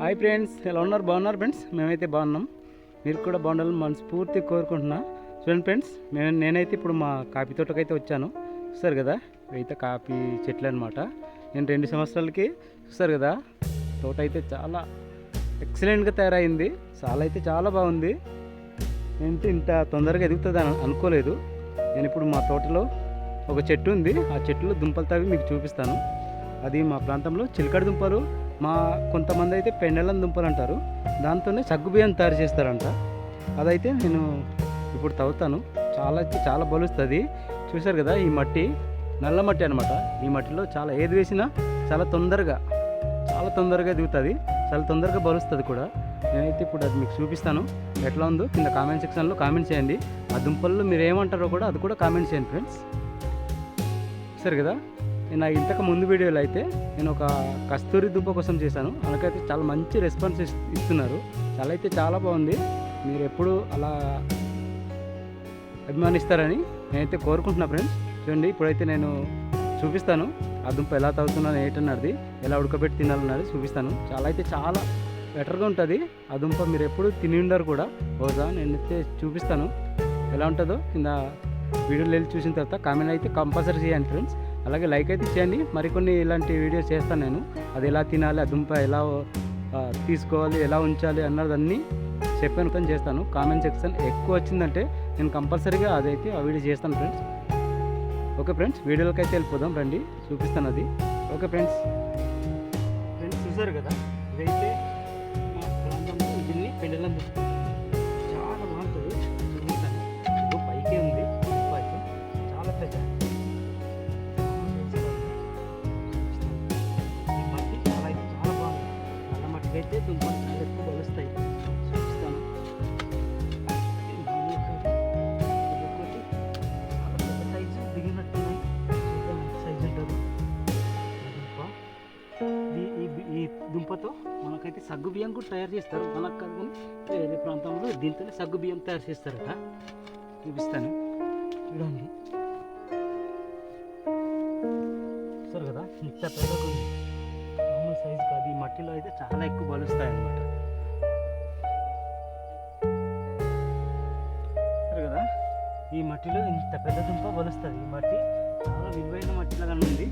Hi friends ఎలా ఉన్నారు బాగున్నారు ఫ్రెండ్స్ మేమైతే బాగున్నాం. మీరు కూడా బాగుండాలని మనస్ఫూర్తి కోరుకుంటున్నా. చూడండి ఫ్రెండ్స్ మేము నేనైతే ఇప్పుడు మా కాఫీ తోటకైతే వచ్చాను. చూస్తారు కదా? అయితే కాఫీ చెట్లు అనమాట నేను రెండు సంవత్సరాలకి చూస్తారు కదా? తోట అయితే చాలా ఎక్సలెంట్గా తయారైంది. చాలా అయితే చాలా బాగుంది. నేను ఇంత తొందరగా ఎదుగుతుంది అని అనుకోలేదు. నేను ఇప్పుడు మా తోటలో ఒక చెట్టు ఉంది. ఆ చెట్టులో దుంపలు తవ్వి మీకు చూపిస్తాను. అది మా ప్రాంతంలో చిలకడ దుంపలు మా కొంతమంది అయితే పెండలం దుంపలు అంటారు. దాంతోనే సగ్గుబియ్యం తయారు చేస్తారంట. అదైతే నేను ఇప్పుడు తవ్వుతాను. చాలా అయితే చాలా బలుస్తుంది. చూశారు కదా ఈ మట్టి? నల్ల మట్టి అనమాట ఈ మట్టిలో చాలా ఏది వేసినా చాలా తొందరగా చాలా తొందరగా దిగుతుంది. చాలా తొందరగా బలుస్తుంది కూడా. నేనైతే ఇప్పుడు అది మీకు చూపిస్తాను. ఎట్లా ఉందో కింద కామెంట్ సెక్షన్లో కామెంట్ చేయండి. ఆ దుంపల్లో మీరు ఏమంటారో కూడా అది కూడా కామెంట్ చేయండి ఫ్రెండ్స్. సరే కదా? నేను ఇంతకు ముందు వీడియోలో అయితే నేను ఒక కస్తూరి దుంప కోసం చేశాను. అలాగైతే చాలా మంచి రెస్పాన్స్ ఇస్- ఇస్తున్నారు. చాలా అయితే చాలా బాగుంది. మీరు ఎప్పుడు అలా అభిమానిస్తారని నేనైతే కోరుకుంటున్నా ఫ్రెండ్స్. చూడండి ఇప్పుడైతే నేను చూపిస్తాను. ఆ దుంప ఎలా తాగుతున్నాను ఏంటన్నది ఎలా ఉడకబెట్టి తినాలన్నది చూపిస్తాను. చాలా అయితే చాలా బెటర్గా ఉంటుంది. ఆ దుంప మీరు ఎప్పుడు తిని ఉండరు కూడా. బహుశా నేనైతే చూపిస్తాను. ఎలా ఉంటుందో కింద వీడియోలు వెళ్ళి చూసిన తర్వాత కామెంట్ అయితే కంపల్సరీ చేయండి ఫ్రెండ్స్. అలాగే లైక్ అయితే చేయండి. మరికొన్ని ఇలాంటి వీడియోస్ చేస్తాను నేను. అది ఎలా తినాలి ఆ దుంప ఎలా తీసుకోవాలి ఎలా ఉంచాలి అన్నదన్నీ చెప్పాను కానీ చేస్తాను. కామెంట్ సెక్షన్ ఎక్కువ వచ్చిందంటే నేను కంపల్సరీగా అదైతే ఆ వీడియో చేస్తాను ఫ్రెండ్స్. ఓకే ఫ్రెండ్స్ వీడియోలకి అయితే వెళ్ళిపోదాం రండి. చూపిస్తాను అది. Okay friends. ఫ్రెండ్స్ చూసారు కదా? ఇదైతే మా ప్రాంతంలో దీన్ని పెండలం అయితే దుంపలు చాలా ఎక్కువ బలుస్తాయి చూపిస్తాను చాలా పెద్ద సైజు దిగినట్టున్నాయి చూద్దాం సైజు ఉంటుంది ఈ దుంప ఈ- దుంపతో మనకైతే సగ్గు బియ్యం కూడా తయారు చేస్తారు మనకు కాదు? వేరే ప్రాంతంలో దీంతోనే సగ్గు బియ్యం తయారు చేస్తారట చూపిస్తాను చూడండి చూస్తారు కదా ఇంత పెద్దగా సైజు కాదు. ఈ మట్టిలో అయితే చాలా ఎక్కువ బలుస్తాయి అన్నమాట కదా? ఈ మట్టిలో ఇంత పెద్ద దుంప బలుస్తుంది. ఈ మట్టి చాలా విలువైన మట్టిలాగా ఉంది.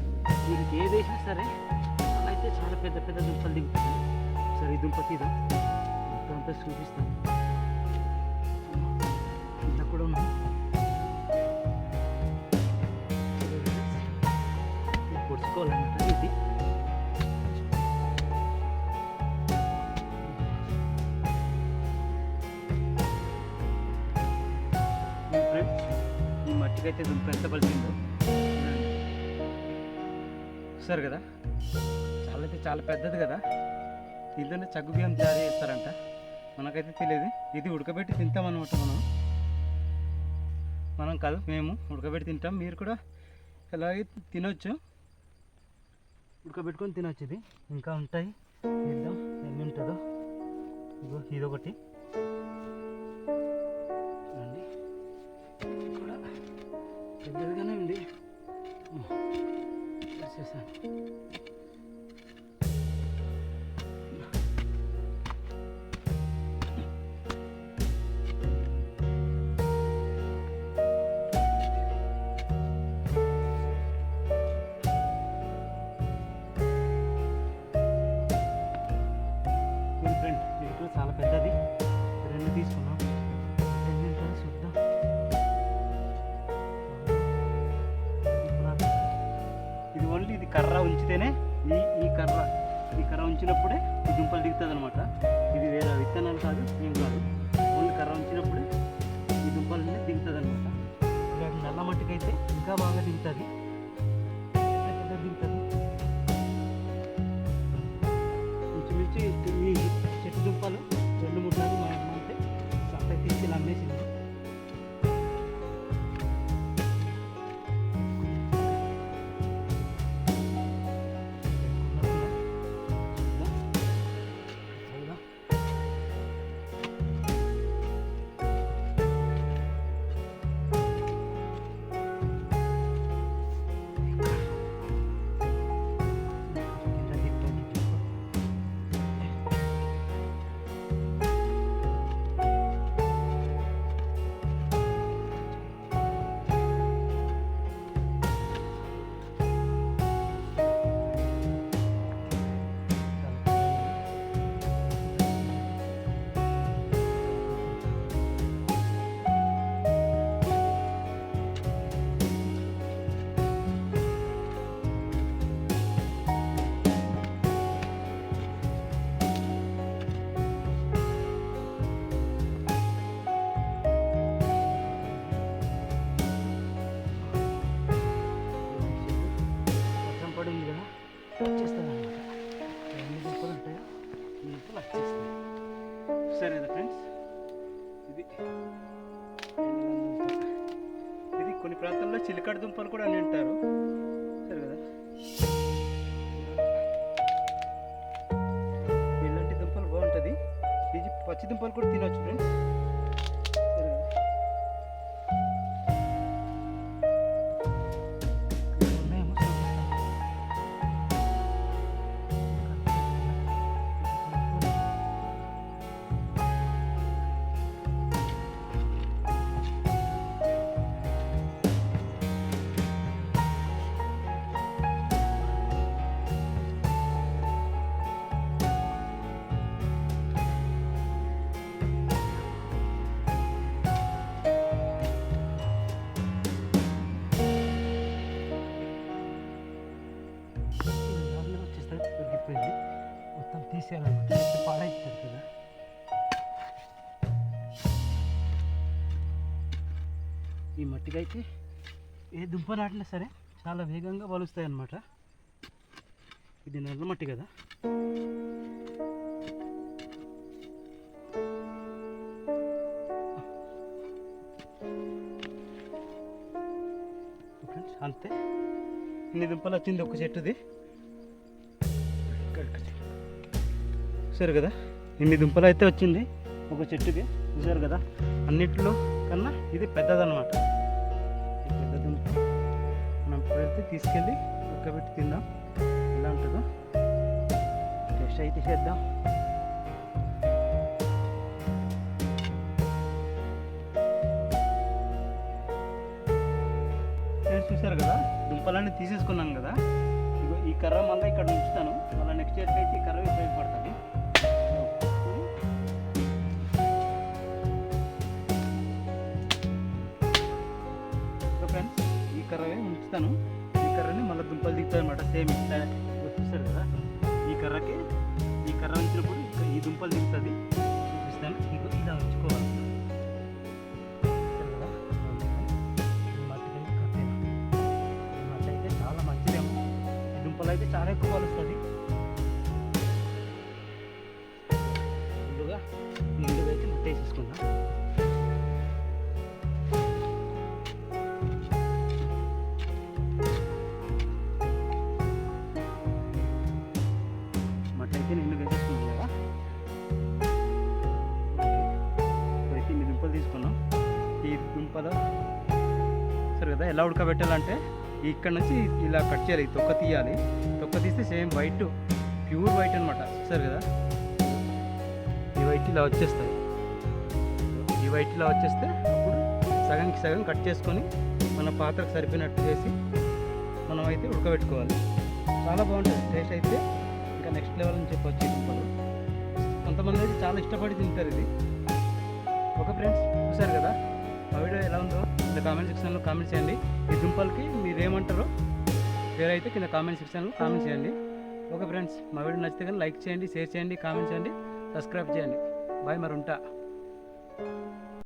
దీనికి ఏది వేసినా సరే అయితే చాలా పెద్ద పెద్ద దుంపలు దిగుతుంది సరే ఈ దుంప తీద్దాం. అంతా చూపిస్తాను ఇంత కూడా ఉన్నా ఇది పొడుచుకోవాలన్నమాట ఇది. ఈ మట్టికైతే దుంప ఎంత చూసారు కదా? చాలా అయితే చాలా పెద్దది కదా? దీంతోనే చగ్గు బియ్యం తయారు చేస్తారంట. మనకైతే తెలియదు. ఇది ఉడకబెట్టి తింటాం మనం. మనం కాదు మేము ఉడకబెట్టి తింటాం. మీరు కూడా ఎలాగైతే తినొచ్చు ఉడకబెట్టుకొని తినొచ్చు ఇది. ఇంకా ఉంటాయి. చూద్దాం ఎన్ని ఉంటుందో. ఇగో ఇదొకటి. ഉണ്ട് అయితే ఇంకా బాగా దిగుతుంది ప్రాంతంలో కొన్ని చిలకడ దుంపలు కూడా అని అంటారు సరే కదా? ఇలాంటి దుంపలు బాగుంటుంది. ఇది పచ్చి దుంపలు కూడా తినొచ్చు ఫ్రెండ్స్. ఇవన్నీ దొరికిపోయింది మొత్తం తీసేయాలన్నమాట లేకపోతే పాడైపోతుంది కదా ఈ మట్టికైతే ఏ దుంప నాటినా సరే చాలా వేగంగా వలుస్తాయి అన్నమాట ఇది నల్ల మట్టి కదా. అంతే. ఇన్ని దుంపలు వచ్చింది ఒక చెట్టుది. చూసారు కదా? ఇన్ని దుంపలు అయితే వచ్చింది. ఒక చెట్టుకి చూసారు కదా? అన్నిట్లో కన్నా ఇది పెద్దదన్నమాట. పెద్ద దుంప. మనం వెళ్తే తీసుకెళ్ళి ఉక్కబెట్టి తిందాం. ఎలా ఉంటుందో. టెస్ట్ అయితే చేద్దాం. చూసారు కదా? దుంపలన్నీ తీసేసుకున్నాం కదా? ఇగో ఈ కర్ర మళ్ళీ ఇక్కడ ఉంచుతాను. మళ్ళీ నెక్స్ట్ ఇయర్కి అయితే ఈ కర్ర ఉపయోగపడుతుంది ఫ్రెండ్స్ ఈ కర్రవే ఉంచుతాను ఈ కర్రని మళ్ళీ దుంపలు దిగుతాయి అనమాట సేమ్ ఇట్లా ఇగో కదా. ఈ కర్రకి ఈ కర్ర ఉంచినప్పుడు ఈ దుంపలు దిగుతుంది. చూపిస్తాను ఇంకో ఇలా ఉంచుకోవాలి. మట్టి అయితే చాలా మంచిదేమో ఈ దుంపలు అయితే చాలా ఎక్కువ వస్తుంది అయితే నిండు వేసేసుకున్నాం కదా ఇప్పుడైతే ఇన్ని దుంపలు తీసుకున్నాం. ఈ దుంపలు సరే కదా ఎలా ఉడకబెట్టాలంటే ఇక్కడ నుంచి ఇలా కట్ చేయాలి తొక్క తీయాలి. తొక్క తీస్తే సేమ్ వైట్ ప్యూర్ వైట్ అనమాట సరే కదా? ఈ వైట్ ఇలా వచ్చేస్తాయి. ఈ వైట్ ఇలా వచ్చేస్తే అప్పుడు సగంకి సగం కట్ చేసుకొని మన పాత్రకు సరిపోయినట్టు చేసి మనం అయితే ఉడకబెట్టుకోవాలి. చాలా బాగుంటుంది. టేస్ట్ అయితే ఇంకా నెక్స్ట్ లెవెల్ అని చెప్పొచ్చు ఇప్పుడు కొంతమంది అయితే చాలా ఇష్టపడి తింటారు ఇది. ఓకే ఫ్రెండ్స్ చూసారు కదా? ఆ వీడియో ఎలా ఉందో కింద కామెంట్ సెక్షన్లో కామెంట్ చేయండి. ఈ దుంపలకి మీరు ఏమంటారో వేరైతే కింద కామెంట్ సెక్షన్లో కామెంట్ చేయండి. ఓకే ఫ్రెండ్స్ మా వీడియో నచ్చితే కానీ లైక్ చేయండి షేర్ చేయండి కామెంట్ చేయండి సబ్స్క్రైబ్ చేయండి. బాయ్ మరి ఉంటా